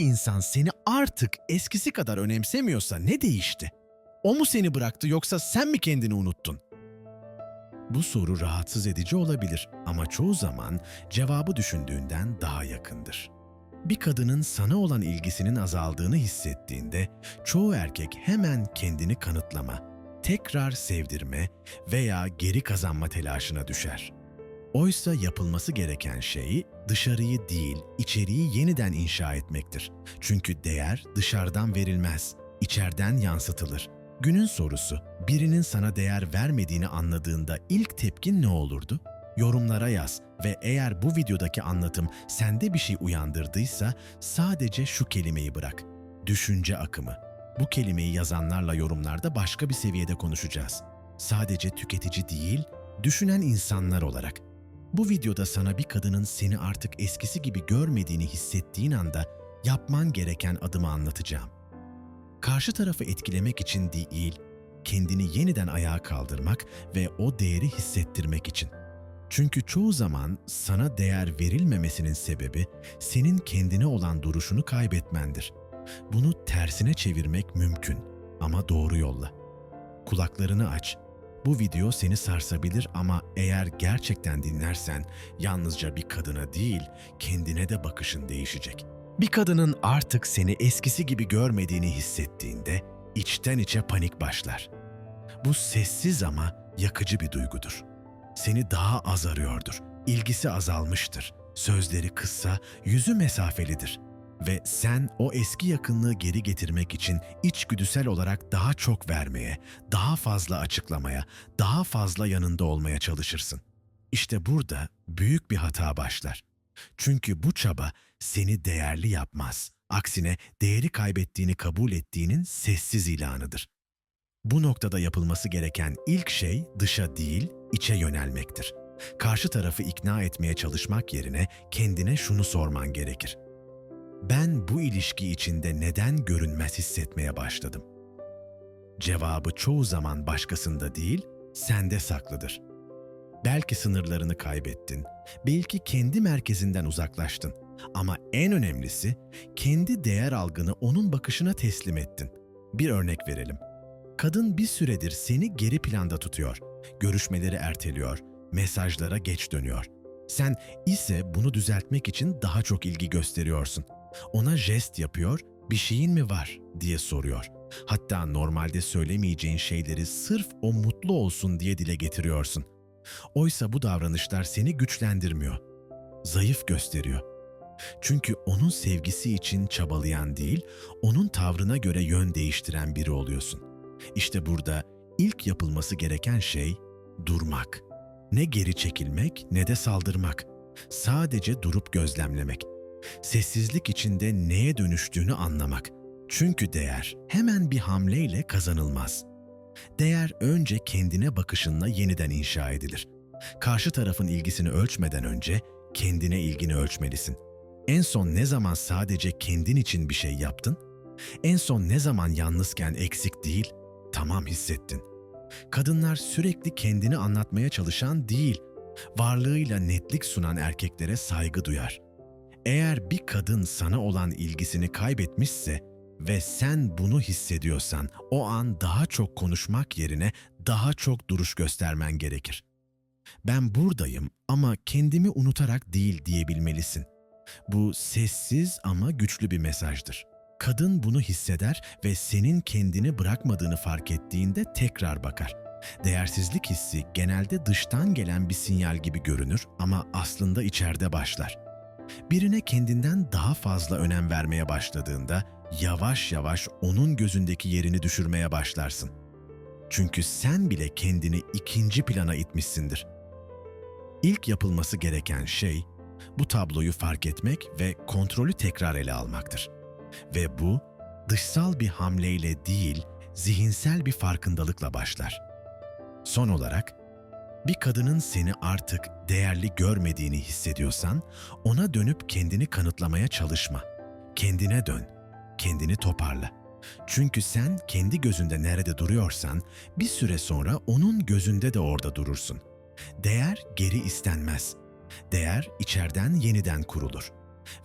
insan seni artık eskisi kadar önemsemiyorsa ne değişti? O mu seni bıraktı yoksa sen mi kendini unuttun? Bu soru rahatsız edici olabilir ama çoğu zaman cevabı düşündüğünden daha yakındır. Bir kadının sana olan ilgisinin azaldığını hissettiğinde çoğu erkek hemen kendini kanıtlama, tekrar sevdirme veya geri kazanma telaşına düşer. Oysa yapılması gereken şey dışarıyı değil, içeriği yeniden inşa etmektir. Çünkü değer dışarıdan verilmez, içeriden yansıtılır. Günün sorusu, birinin sana değer vermediğini anladığında ilk tepkin ne olurdu? Yorumlara yaz ve eğer bu videodaki anlatım sende bir şey uyandırdıysa sadece şu kelimeyi bırak. Düşünce akımı. Bu kelimeyi yazanlarla yorumlarda başka bir seviyede konuşacağız. Sadece tüketici değil, düşünen insanlar olarak. Bu videoda sana bir kadının seni artık eskisi gibi görmediğini hissettiğin anda yapman gereken adımı anlatacağım. Karşı tarafı etkilemek için değil, kendini yeniden ayağa kaldırmak ve o değeri hissettirmek için. Çünkü çoğu zaman sana değer verilmemesinin sebebi senin kendine olan duruşunu kaybetmendir. Bunu tersine çevirmek mümkün ama doğru yolla. Kulaklarını aç. Bu video seni sarsabilir ama eğer gerçekten dinlersen yalnızca bir kadına değil, kendine de bakışın değişecek. Bir kadının artık seni eskisi gibi görmediğini hissettiğinde içten içe panik başlar. Bu sessiz ama yakıcı bir duygudur. Seni daha az arıyordur. İlgisi azalmıştır. Sözleri kısa, yüzü mesafelidir. Ve sen o eski yakınlığı geri getirmek için içgüdüsel olarak daha çok vermeye, daha fazla açıklamaya, daha fazla yanında olmaya çalışırsın. İşte burada büyük bir hata başlar. Çünkü bu çaba seni değerli yapmaz. Aksine değeri kaybettiğini kabul ettiğinin sessiz ilanıdır. Bu noktada yapılması gereken ilk şey dışa değil, içe yönelmektir. Karşı tarafı ikna etmeye çalışmak yerine kendine şunu sorman gerekir. Ben bu ilişki içinde neden görünmez hissetmeye başladım? Cevabı çoğu zaman başkasında değil, sende saklıdır. Belki sınırlarını kaybettin, belki kendi merkezinden uzaklaştın ama en önemlisi kendi değer algını onun bakışına teslim ettin. Bir örnek verelim. Kadın bir süredir seni geri planda tutuyor, görüşmeleri erteliyor, mesajlara geç dönüyor. Sen ise bunu düzeltmek için daha çok ilgi gösteriyorsun. Ona jest yapıyor, bir şeyin mi var diye soruyor. Hatta normalde söylemeyeceğin şeyleri sırf o mutlu olsun diye dile getiriyorsun. Oysa bu davranışlar seni güçlendirmiyor. Zayıf gösteriyor. Çünkü onun sevgisi için çabalayan değil, onun tavrına göre yön değiştiren biri oluyorsun. İşte burada ilk yapılması gereken şey durmak. Ne geri çekilmek ne de saldırmak. Sadece durup gözlemlemek. Sessizlik içinde neye dönüştüğünü anlamak. Çünkü değer hemen bir hamleyle kazanılmaz. Değer önce kendine bakışınla yeniden inşa edilir. Karşı tarafın ilgisini ölçmeden önce kendine ilgini ölçmelisin. En son ne zaman sadece kendin için bir şey yaptın? En son ne zaman yalnızken eksik değil, tamam hissettin? Kadınlar sürekli kendini anlatmaya çalışan değil, varlığıyla netlik sunan erkeklere saygı duyar. Eğer bir kadın sana olan ilgisini kaybetmişse ve sen bunu hissediyorsan o an daha çok konuşmak yerine daha çok duruş göstermen gerekir. Ben buradayım ama kendimi unutarak değil diyebilmelisin. Bu sessiz ama güçlü bir mesajdır. Kadın bunu hisseder ve senin kendini bırakmadığını fark ettiğinde tekrar bakar. Değersizlik hissi genelde dıştan gelen bir sinyal gibi görünür ama aslında içeride başlar. Birine kendinden daha fazla önem vermeye başladığında yavaş yavaş onun gözündeki yerini düşürmeye başlarsın. Çünkü sen bile kendini ikinci plana itmişsindir. İlk yapılması gereken şey bu tabloyu fark etmek ve kontrolü tekrar ele almaktır. Ve bu dışsal bir hamleyle değil, zihinsel bir farkındalıkla başlar. Son olarak, bir kadının seni artık değerli görmediğini hissediyorsan, ona dönüp kendini kanıtlamaya çalışma. Kendine dön, kendini toparla. Çünkü sen kendi gözünde nerede duruyorsan, bir süre sonra onun gözünde de orada durursun. Değer geri istenmez. Değer içeriden yeniden kurulur.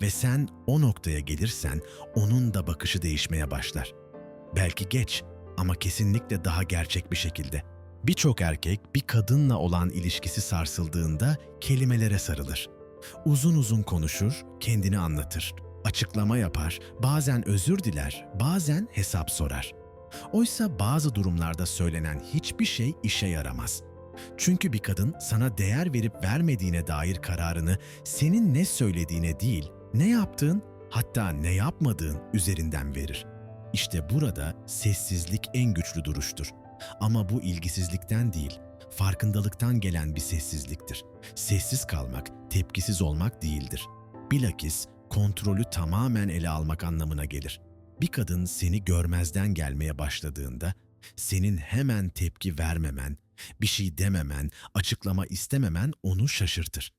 Ve sen o noktaya gelirsen onun da bakışı değişmeye başlar. Belki geç ama kesinlikle daha gerçek bir şekilde. Birçok erkek bir kadınla olan ilişkisi sarsıldığında kelimelere sarılır. Uzun uzun konuşur, kendini anlatır, açıklama yapar, bazen özür diler, bazen hesap sorar. Oysa bazı durumlarda söylenen hiçbir şey işe yaramaz. Çünkü bir kadın sana değer verip vermediğine dair kararını senin ne söylediğine değil, ne yaptığın, hatta ne yapmadığın üzerinden verir. İşte burada sessizlik en güçlü duruştur. Ama bu ilgisizlikten değil, farkındalıktan gelen bir sessizliktir. Sessiz kalmak, tepkisiz olmak değildir. Bilakis kontrolü tamamen ele almak anlamına gelir. Bir kadın seni görmezden gelmeye başladığında, senin hemen tepki vermemen, bir şey dememen, açıklama istememen onu şaşırtır.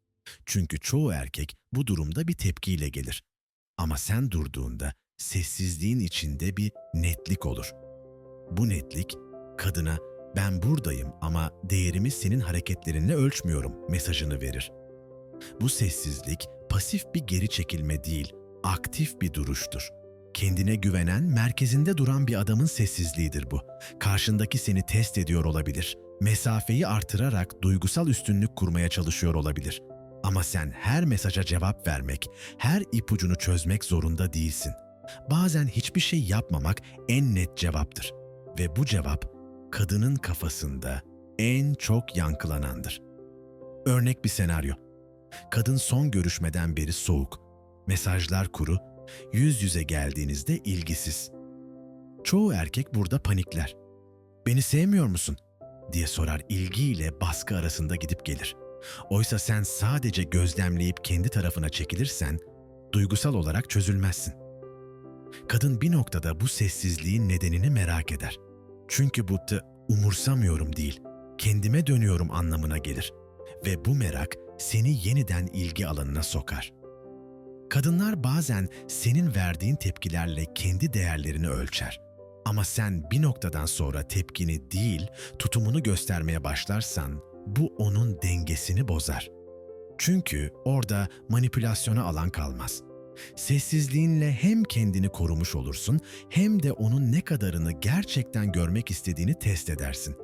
Çünkü çoğu erkek bu durumda bir tepkiyle gelir. Ama sen durduğunda sessizliğin içinde bir netlik olur. Bu netlik kadına ben buradayım ama değerimi senin hareketlerinle ölçmüyorum mesajını verir. Bu sessizlik pasif bir geri çekilme değil, aktif bir duruştur. Kendine güvenen, merkezinde duran bir adamın sessizliğidir bu. Karşındaki seni test ediyor olabilir. Mesafeyi artırarak duygusal üstünlük kurmaya çalışıyor olabilir. Ama sen her mesaja cevap vermek, her ipucunu çözmek zorunda değilsin. Bazen hiçbir şey yapmamak en net cevaptır. Ve bu cevap kadının kafasında en çok yankılanandır. Örnek bir senaryo. Kadın son görüşmeden beri soğuk, mesajlar kuru, yüz yüze geldiğinizde ilgisiz. Çoğu erkek burada panikler. Beni sevmiyor musun? diye sorar ilgiyle baskı arasında gidip gelir. Oysa sen sadece gözlemleyip kendi tarafına çekilirsen duygusal olarak çözülmezsin. Kadın bir noktada bu sessizliğin nedenini merak eder. Çünkü bu da umursamıyorum değil, kendime dönüyorum anlamına gelir. Ve bu merak seni yeniden ilgi alanına sokar. Kadınlar bazen senin verdiğin tepkilerle kendi değerlerini ölçer. Ama sen bir noktadan sonra tepkini değil, tutumunu göstermeye başlarsan bu onun dengesini bozar. Çünkü orada manipülasyona alan kalmaz. Sessizliğinle hem kendini korumuş olursun hem de onun ne kadarını gerçekten görmek istediğini test edersin.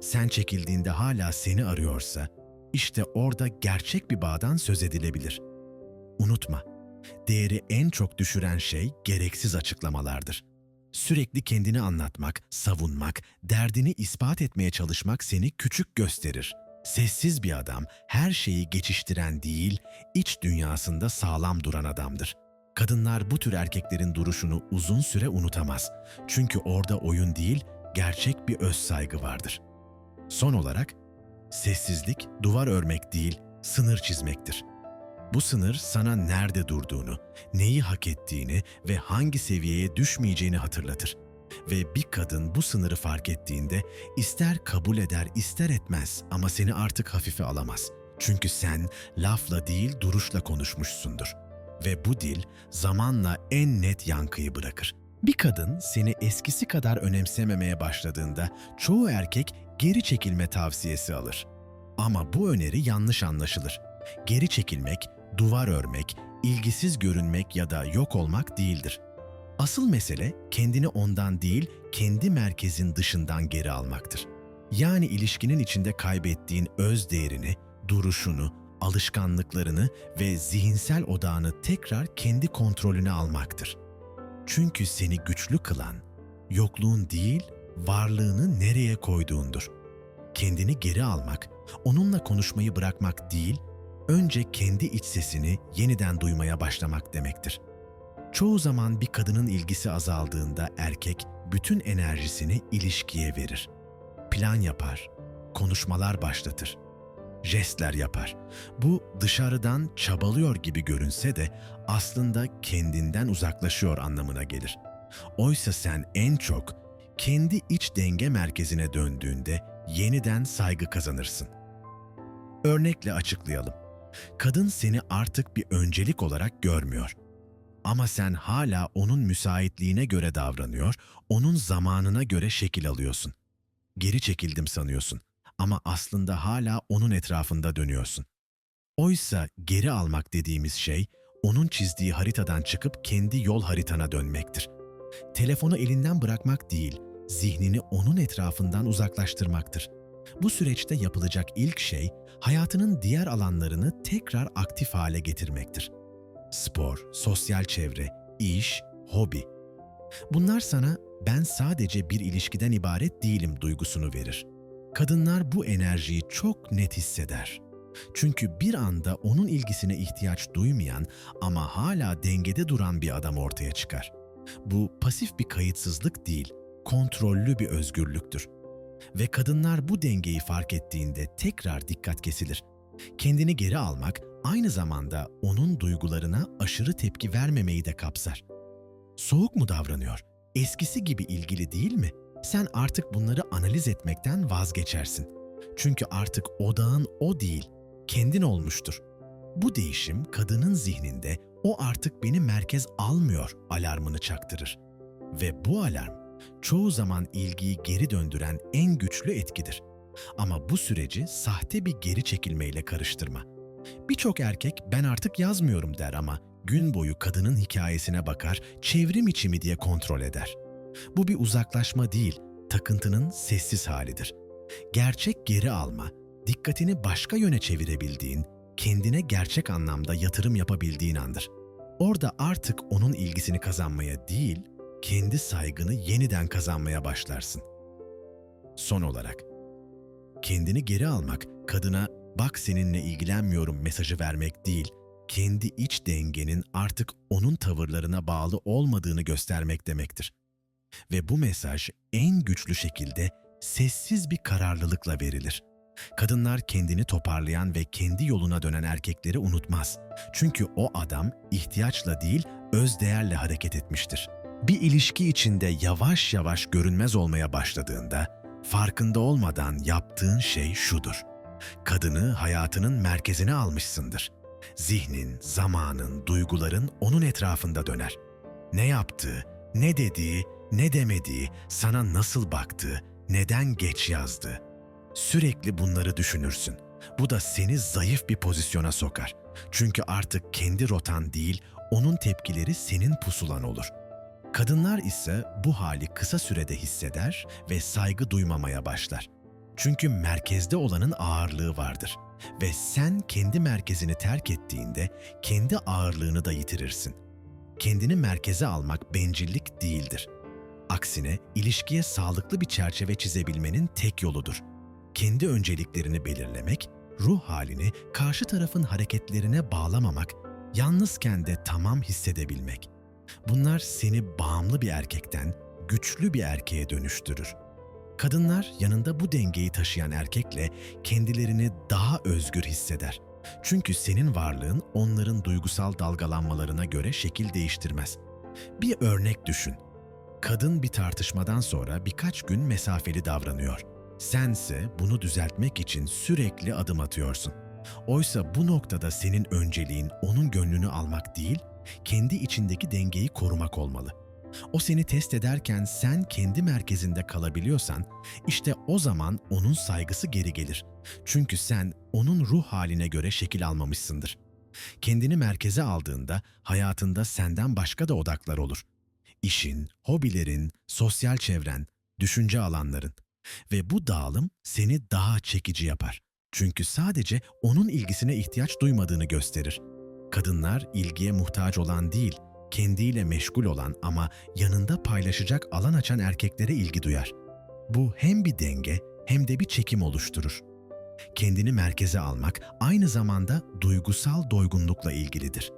Sen çekildiğinde hala seni arıyorsa, işte orada gerçek bir bağdan söz edilebilir. Unutma, değeri en çok düşüren şey gereksiz açıklamalardır. Sürekli kendini anlatmak, savunmak, derdini ispat etmeye çalışmak seni küçük gösterir. Sessiz bir adam her şeyi geçiştiren değil, iç dünyasında sağlam duran adamdır. Kadınlar bu tür erkeklerin duruşunu uzun süre unutamaz. Çünkü orada oyun değil, gerçek bir öz saygı vardır. Son olarak, sessizlik duvar örmek değil, sınır çizmektir. Bu sınır sana nerede durduğunu, neyi hak ettiğini ve hangi seviyeye düşmeyeceğini hatırlatır. Ve bir kadın bu sınırı fark ettiğinde ister kabul eder ister etmez ama seni artık hafife alamaz. Çünkü sen lafla değil duruşla konuşmuşsundur. Ve bu dil zamanla en net yankıyı bırakır. Bir kadın seni eskisi kadar önemsememeye başladığında çoğu erkek geri çekilme tavsiyesi alır. Ama bu öneri yanlış anlaşılır. Geri çekilmek, duvar örmek, ilgisiz görünmek ya da yok olmak değildir. Asıl mesele kendini ondan değil, kendi merkezin dışından geri almaktır. Yani ilişkinin içinde kaybettiğin öz değerini, duruşunu, alışkanlıklarını ve zihinsel odağını tekrar kendi kontrolüne almaktır. Çünkü seni güçlü kılan, yokluğun değil, varlığını nereye koyduğundur. Kendini geri almak, onunla konuşmayı bırakmak değil, önce kendi iç sesini yeniden duymaya başlamak demektir. Çoğu zaman bir kadının ilgisi azaldığında erkek bütün enerjisini ilişkiye verir. Plan yapar, konuşmalar başlatır, jestler yapar. Bu dışarıdan çabalıyor gibi görünse de aslında kendinden uzaklaşıyor anlamına gelir. Oysa sen en çok kendi iç denge merkezine döndüğünde yeniden saygı kazanırsın. Örnekle açıklayalım. Kadın seni artık bir öncelik olarak görmüyor. Ama sen hala onun müsaitliğine göre davranıyor, onun zamanına göre şekil alıyorsun. Geri çekildim sanıyorsun ama aslında hala onun etrafında dönüyorsun. Oysa geri almak dediğimiz şey onun çizdiği haritadan çıkıp kendi yol haritana dönmektir. Telefonu elinden bırakmak değil, zihnini onun etrafından uzaklaştırmaktır. Bu süreçte yapılacak ilk şey hayatının diğer alanlarını tekrar aktif hale getirmektir. Spor, sosyal çevre, iş, hobi. Bunlar sana ben sadece bir ilişkiden ibaret değilim duygusunu verir. Kadınlar bu enerjiyi çok net hisseder. Çünkü bir anda onun ilgisine ihtiyaç duymayan ama hala dengede duran bir adam ortaya çıkar. Bu pasif bir kayıtsızlık değil, kontrollü bir özgürlüktür. Ve kadınlar bu dengeyi fark ettiğinde tekrar dikkat kesilir. Kendini geri almak aynı zamanda onun duygularına aşırı tepki vermemeyi de kapsar. Soğuk mu davranıyor? Eskisi gibi ilgili değil mi? Sen artık bunları analiz etmekten vazgeçersin. Çünkü artık odağın o değil, kendin olmuştur. Bu değişim kadının zihninde o artık beni merkez almıyor alarmını çaktırır. Ve bu alarm çoğu zaman ilgiyi geri döndüren en güçlü etkidir. Ama bu süreci sahte bir geri çekilmeyle karıştırma. Birçok erkek ben artık yazmıyorum der ama gün boyu kadının hikayesine bakar, çevrim içi mi diye kontrol eder. Bu bir uzaklaşma değil, takıntının sessiz halidir. Gerçek geri alma, dikkatini başka yöne çevirebildiğin, kendine gerçek anlamda yatırım yapabildiğin andır. Orada artık onun ilgisini kazanmaya değil, kendi saygını yeniden kazanmaya başlarsın. Son olarak, kendini geri almak, kadına bak seninle ilgilenmiyorum mesajı vermek değil, kendi iç dengenin artık onun tavırlarına bağlı olmadığını göstermek demektir. Ve bu mesaj en güçlü şekilde sessiz bir kararlılıkla verilir. Kadınlar kendini toparlayan ve kendi yoluna dönen erkekleri unutmaz. Çünkü o adam ihtiyaçla değil, öz değerle hareket etmiştir. Bir ilişki içinde yavaş yavaş görünmez olmaya başladığında, farkında olmadan yaptığın şey şudur. Kadını hayatının merkezine almışsındır. Zihnin, zamanın, duyguların onun etrafında döner. Ne yaptığı, ne dediği, ne demediği, sana nasıl baktığı, neden geç yazdığı. Sürekli bunları düşünürsün. Bu da seni zayıf bir pozisyona sokar. Çünkü artık kendi rotan değil, onun tepkileri senin pusulan olur. Kadınlar ise bu hali kısa sürede hisseder ve saygı duymamaya başlar. Çünkü merkezde olanın ağırlığı vardır ve sen kendi merkezini terk ettiğinde kendi ağırlığını da yitirirsin. Kendini merkeze almak bencillik değildir. Aksine ilişkiye sağlıklı bir çerçeve çizebilmenin tek yoludur. Kendi önceliklerini belirlemek, ruh halini karşı tarafın hareketlerine bağlamamak, yalnızken de tamam hissedebilmek. Bunlar seni bağımlı bir erkekten güçlü bir erkeğe dönüştürür. Kadınlar yanında bu dengeyi taşıyan erkekle kendilerini daha özgür hisseder. Çünkü senin varlığın onların duygusal dalgalanmalarına göre şekil değiştirmez. Bir örnek düşün. Kadın bir tartışmadan sonra birkaç gün mesafeli davranıyor. Sense bunu düzeltmek için sürekli adım atıyorsun. Oysa bu noktada senin önceliğin onun gönlünü almak değil, kendi içindeki dengeyi korumak olmalı. O seni test ederken sen kendi merkezinde kalabiliyorsan, işte o zaman onun saygısı geri gelir. Çünkü sen onun ruh haline göre şekil almamışsındır. Kendini merkeze aldığında hayatında senden başka da odaklar olur. İşin, hobilerin, sosyal çevren, düşünce alanların. Ve bu dağılım seni daha çekici yapar. Çünkü sadece onun ilgisine ihtiyaç duymadığını gösterir. Kadınlar ilgiye muhtaç olan değil, kendiyle meşgul olan ama yanında paylaşacak alan açan erkeklere ilgi duyar. Bu hem bir denge hem de bir çekim oluşturur. Kendini merkeze almak aynı zamanda duygusal doygunlukla ilgilidir.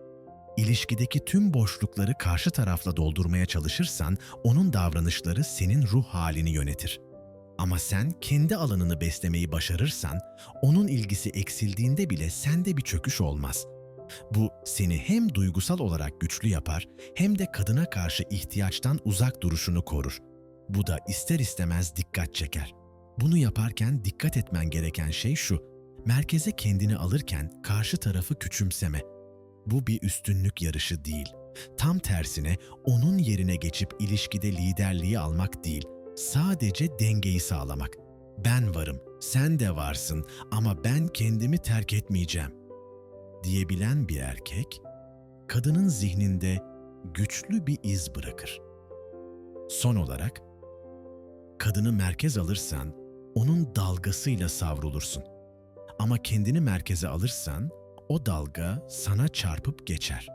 İlişkideki tüm boşlukları karşı tarafla doldurmaya çalışırsan onun davranışları senin ruh halini yönetir. Ama sen kendi alanını beslemeyi başarırsan onun ilgisi eksildiğinde bile sende bir çöküş olmaz. Bu seni hem duygusal olarak güçlü yapar hem de kadına karşı ihtiyaçtan uzak duruşunu korur. Bu da ister istemez dikkat çeker. Bunu yaparken dikkat etmen gereken şey şu. Merkeze kendini alırken karşı tarafı küçümseme. Bu bir üstünlük yarışı değil. Tam tersine onun yerine geçip ilişkide liderliği almak değil, sadece dengeyi sağlamak. Ben varım, sen de varsın ama ben kendimi terk etmeyeceğim diyebilen bir erkek kadının zihninde güçlü bir iz bırakır. Son olarak, kadını merkez alırsan onun dalgasıyla savrulursun. Ama kendini merkeze alırsan o dalga sana çarpıp geçer.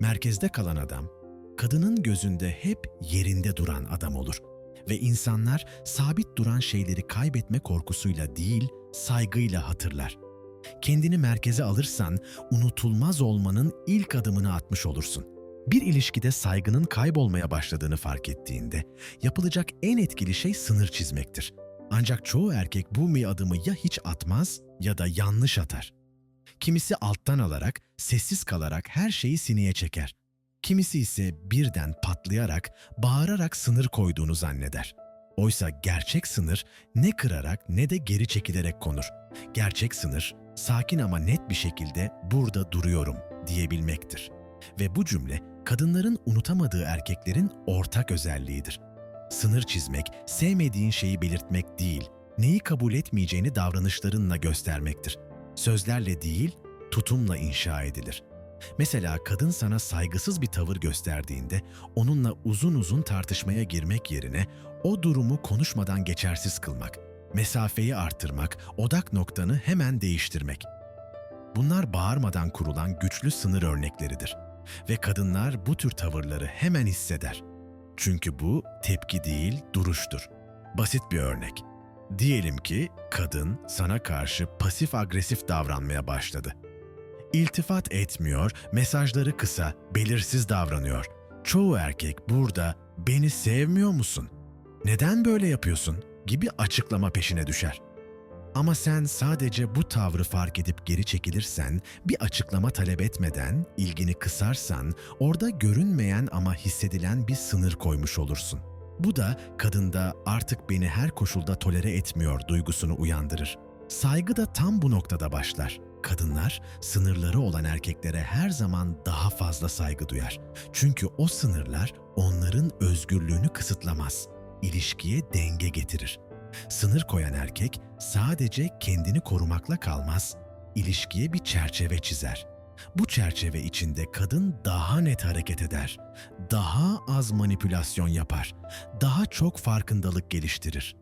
Merkezde kalan adam, kadının gözünde hep yerinde duran adam olur ve insanlar sabit duran şeyleri kaybetme korkusuyla değil, saygıyla hatırlar. Kendini merkeze alırsan unutulmaz olmanın ilk adımını atmış olursun. Bir ilişkide saygının kaybolmaya başladığını fark ettiğinde yapılacak en etkili şey sınır çizmektir. Ancak çoğu erkek bu bir adımı ya hiç atmaz ya da yanlış atar. Kimisi alttan alarak, sessiz kalarak her şeyi sineye çeker. Kimisi ise birden patlayarak, bağırarak sınır koyduğunu zanneder. Oysa gerçek sınır ne kırarak ne de geri çekilerek konur. Gerçek sınır, sakin ama net bir şekilde burada duruyorum diyebilmektir. Ve bu cümle kadınların unutamadığı erkeklerin ortak özelliğidir. Sınır çizmek, sevmediğin şeyi belirtmek değil, neyi kabul etmeyeceğini davranışlarınla göstermektir. Sözlerle değil, tutumla inşa edilir. Mesela kadın sana saygısız bir tavır gösterdiğinde onunla uzun uzun tartışmaya girmek yerine o durumu konuşmadan geçersiz kılmak, mesafeyi arttırmak, odak noktanı hemen değiştirmek. Bunlar bağırmadan kurulan güçlü sınır örnekleridir ve kadınlar bu tür tavırları hemen hisseder. Çünkü bu tepki değil, duruştur. Basit bir örnek. Diyelim ki kadın sana karşı pasif agresif davranmaya başladı. İltifat etmiyor, mesajları kısa, belirsiz davranıyor. Çoğu erkek burada beni sevmiyor musun? Neden böyle yapıyorsun? Gibi açıklama peşine düşer. Ama sen sadece bu tavrı fark edip geri çekilirsen, bir açıklama talep etmeden, ilgini kısarsan, orada görünmeyen ama hissedilen bir sınır koymuş olursun. Bu da kadında artık beni her koşulda tolere etmiyor duygusunu uyandırır. Saygı da tam bu noktada başlar. Kadınlar sınırları olan erkeklere her zaman daha fazla saygı duyar. Çünkü o sınırlar onların özgürlüğünü kısıtlamaz. İlişkiye denge getirir. Sınır koyan erkek sadece kendini korumakla kalmaz, ilişkiye bir çerçeve çizer. Bu çerçeve içinde kadın daha net hareket eder, daha az manipülasyon yapar, daha çok farkındalık geliştirir.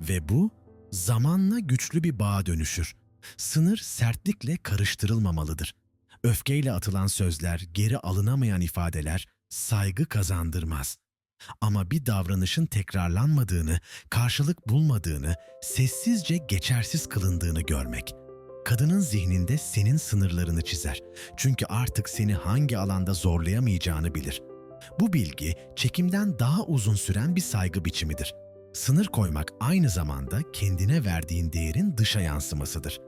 Ve bu zamanla güçlü bir bağa dönüşür. Sınır sertlikle karıştırılmamalıdır. Öfkeyle atılan sözler, geri alınamayan ifadeler saygı kazandırmaz. Ama bir davranışın tekrarlanmadığını, karşılık bulmadığını, sessizce geçersiz kılındığını görmek. Kadının zihninde senin sınırlarını çizer. Çünkü artık seni hangi alanda zorlayamayacağını bilir. Bu bilgi çekimden daha uzun süren bir saygı biçimidir. Sınır koymak aynı zamanda kendine verdiğin değerin dışa yansımasıdır.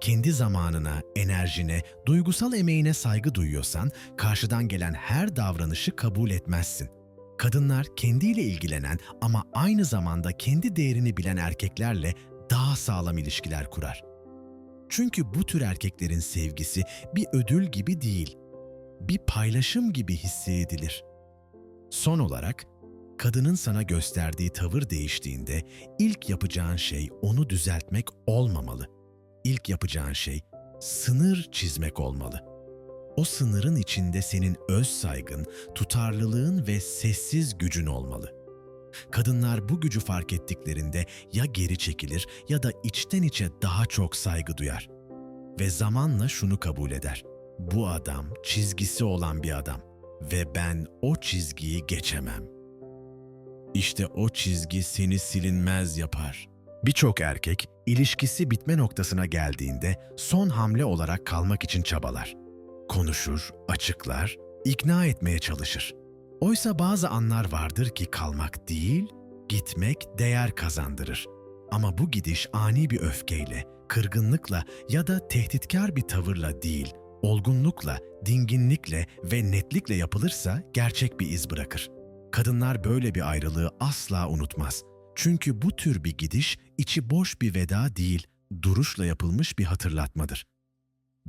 Kendi zamanına, enerjine, duygusal emeğine saygı duyuyorsan karşıdan gelen her davranışı kabul etmezsin. Kadınlar kendiyle ilgilenen ama aynı zamanda kendi değerini bilen erkeklerle daha sağlam ilişkiler kurar. Çünkü bu tür erkeklerin sevgisi bir ödül gibi değil, bir paylaşım gibi hissedilir. Son olarak, kadının sana gösterdiği tavır değiştiğinde ilk yapacağın şey onu düzeltmek olmamalı. İlk yapacağın şey sınır çizmek olmalı. O sınırın içinde senin öz saygın, tutarlılığın ve sessiz gücün olmalı. Kadınlar bu gücü fark ettiklerinde ya geri çekilir ya da içten içe daha çok saygı duyar. Ve zamanla şunu kabul eder. Bu adam çizgisi olan bir adam ve ben o çizgiyi geçemem. İşte o çizgi seni silinmez yapar. Birçok erkek ilişkisi bitme noktasına geldiğinde son hamle olarak kalmak için çabalar. Konuşur, açıklar, ikna etmeye çalışır. Oysa bazı anlar vardır ki kalmak değil, gitmek değer kazandırır. Ama bu gidiş ani bir öfkeyle, kırgınlıkla ya da tehditkar bir tavırla değil, olgunlukla, dinginlikle ve netlikle yapılırsa gerçek bir iz bırakır. Kadınlar böyle bir ayrılığı asla unutmaz. Çünkü bu tür bir gidiş içi boş bir veda değil, duruşla yapılmış bir hatırlatmadır.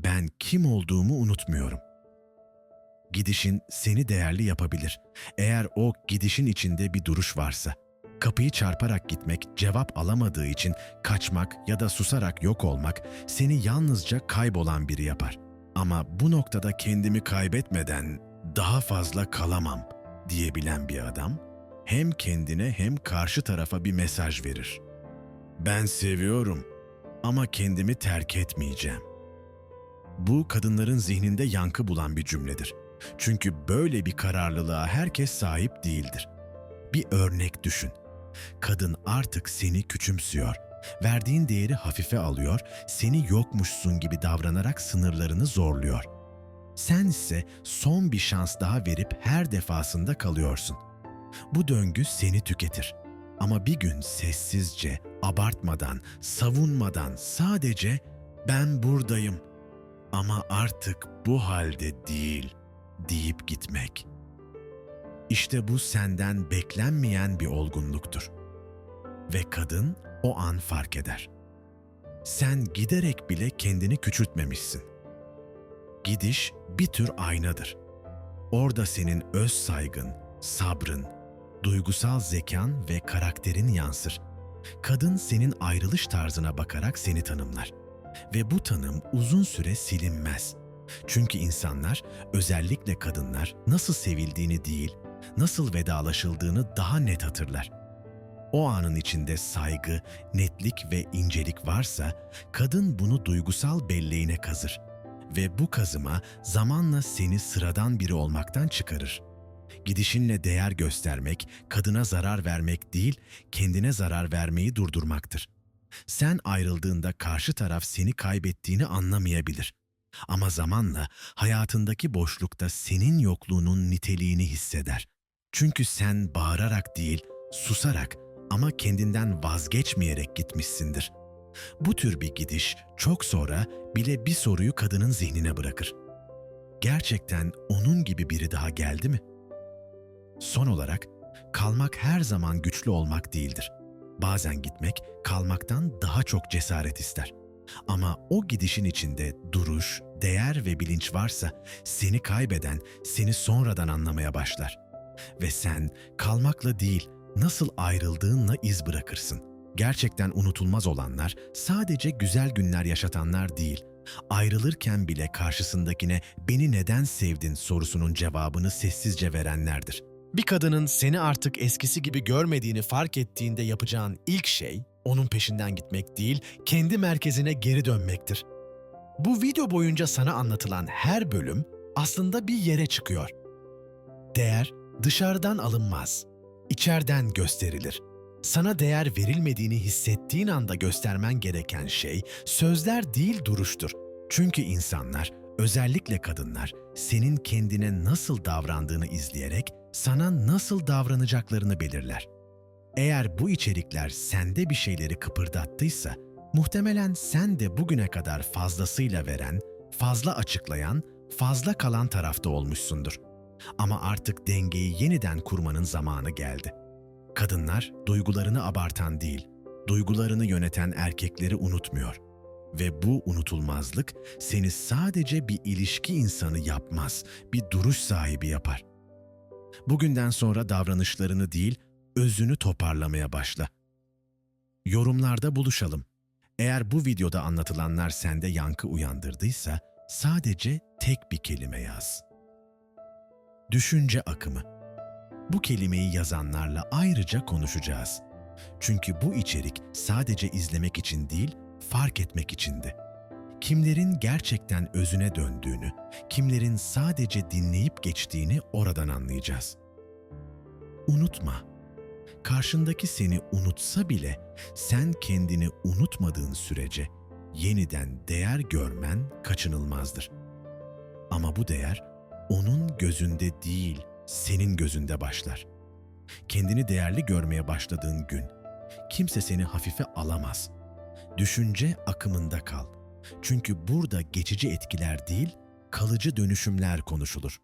Ben kim olduğumu unutmuyorum. Gidişin seni değerli yapabilir. Eğer o gidişin içinde bir duruş varsa. Kapıyı çarparak gitmek, cevap alamadığı için kaçmak ya da susarak yok olmak seni yalnızca kaybolan biri yapar. Ama bu noktada kendimi kaybetmeden daha fazla kalamam diyebilen bir adam hem kendine hem karşı tarafa bir mesaj verir. Ben seviyorum ama kendimi terk etmeyeceğim. Bu kadınların zihninde yankı bulan bir cümledir. Çünkü böyle bir kararlılığa herkes sahip değildir. Bir örnek düşün. Kadın artık seni küçümsüyor. Verdiğin değeri hafife alıyor, seni yokmuşsun gibi davranarak sınırlarını zorluyor. Sen ise son bir şans daha verip her defasında kalıyorsun. Bu döngü seni tüketir. Ama bir gün sessizce, abartmadan, savunmadan sadece ben buradayım ama artık bu halde değil deyip gitmek. İşte bu senden beklenmeyen bir olgunluktur. Ve kadın o an fark eder. Sen giderek bile kendini küçültmemişsin. Gidiş bir tür aynadır. Orada senin öz saygın, sabrın, duygusal zekan ve karakterin yansır. Kadın senin ayrılış tarzına bakarak seni tanımlar. Ve bu tanım uzun süre silinmez. Çünkü insanlar, özellikle kadınlar nasıl sevildiğini değil, nasıl vedalaşıldığını daha net hatırlar. O anın içinde saygı, netlik ve incelik varsa, kadın bunu duygusal belleğine kazır. Ve bu kazıma zamanla seni sıradan biri olmaktan çıkarır. Gidişinle değer göstermek, kadına zarar vermek değil, kendine zarar vermeyi durdurmaktır. Sen ayrıldığında karşı taraf seni kaybettiğini anlamayabilir. Ama zamanla hayatındaki boşlukta senin yokluğunun niteliğini hisseder. Çünkü sen bağırarak değil, susarak ama kendinden vazgeçmeyerek gitmişsindir. Bu tür bir gidiş çok sonra bile bir soruyu kadının zihnine bırakır. Gerçekten onun gibi biri daha geldi mi? Son olarak, kalmak her zaman güçlü olmak değildir. Bazen gitmek kalmaktan daha çok cesaret ister. Ama o gidişin içinde duruş, değer ve bilinç varsa seni kaybeden seni sonradan anlamaya başlar. Ve sen kalmakla değil, nasıl ayrıldığınla iz bırakırsın. Gerçekten unutulmaz olanlar sadece güzel günler yaşatanlar değil, ayrılırken bile karşısındakine beni neden sevdin sorusunun cevabını sessizce verenlerdir. Bir kadının seni artık eskisi gibi görmediğini fark ettiğinde yapacağın ilk şey onun peşinden gitmek değil, kendi merkezine geri dönmektir. Bu video boyunca sana anlatılan her bölüm aslında bir yere çıkıyor. Değer dışarıdan alınmaz, içeriden gösterilir. Sana değer verilmediğini hissettiğin anda göstermen gereken şey sözler değil duruştur. Çünkü insanlar, özellikle kadınlar, senin kendine nasıl davrandığını izleyerek sana nasıl davranacaklarını belirler. Eğer bu içerikler sende bir şeyleri kıpırdattıysa, muhtemelen sen de bugüne kadar fazlasıyla veren, fazla açıklayan, fazla kalan tarafta olmuşsundur. Ama artık dengeyi yeniden kurmanın zamanı geldi. Kadınlar duygularını abartan değil, duygularını yöneten erkekleri unutmuyor. Ve bu unutulmazlık seni sadece bir ilişki insanı yapmaz, bir duruş sahibi yapar. Bugünden sonra davranışlarını değil, özünü toparlamaya başla. Yorumlarda buluşalım. Eğer bu videoda anlatılanlar sende yankı uyandırdıysa sadece tek bir kelime yaz. Düşünce akımı. Bu kelimeyi yazanlarla ayrıca konuşacağız. Çünkü bu içerik sadece izlemek için değil, fark etmek içindi. Kimlerin gerçekten özüne döndüğünü, kimlerin sadece dinleyip geçtiğini oradan anlayacağız. Unutma. Karşındaki seni unutsa bile sen kendini unutmadığın sürece yeniden değer görmen kaçınılmazdır. Ama bu değer onun gözünde değil, senin gözünde başlar. Kendini değerli görmeye başladığın gün kimse seni hafife alamaz. Düşünce akımında kal. Çünkü burada geçici etkiler değil, kalıcı dönüşümler konuşulur.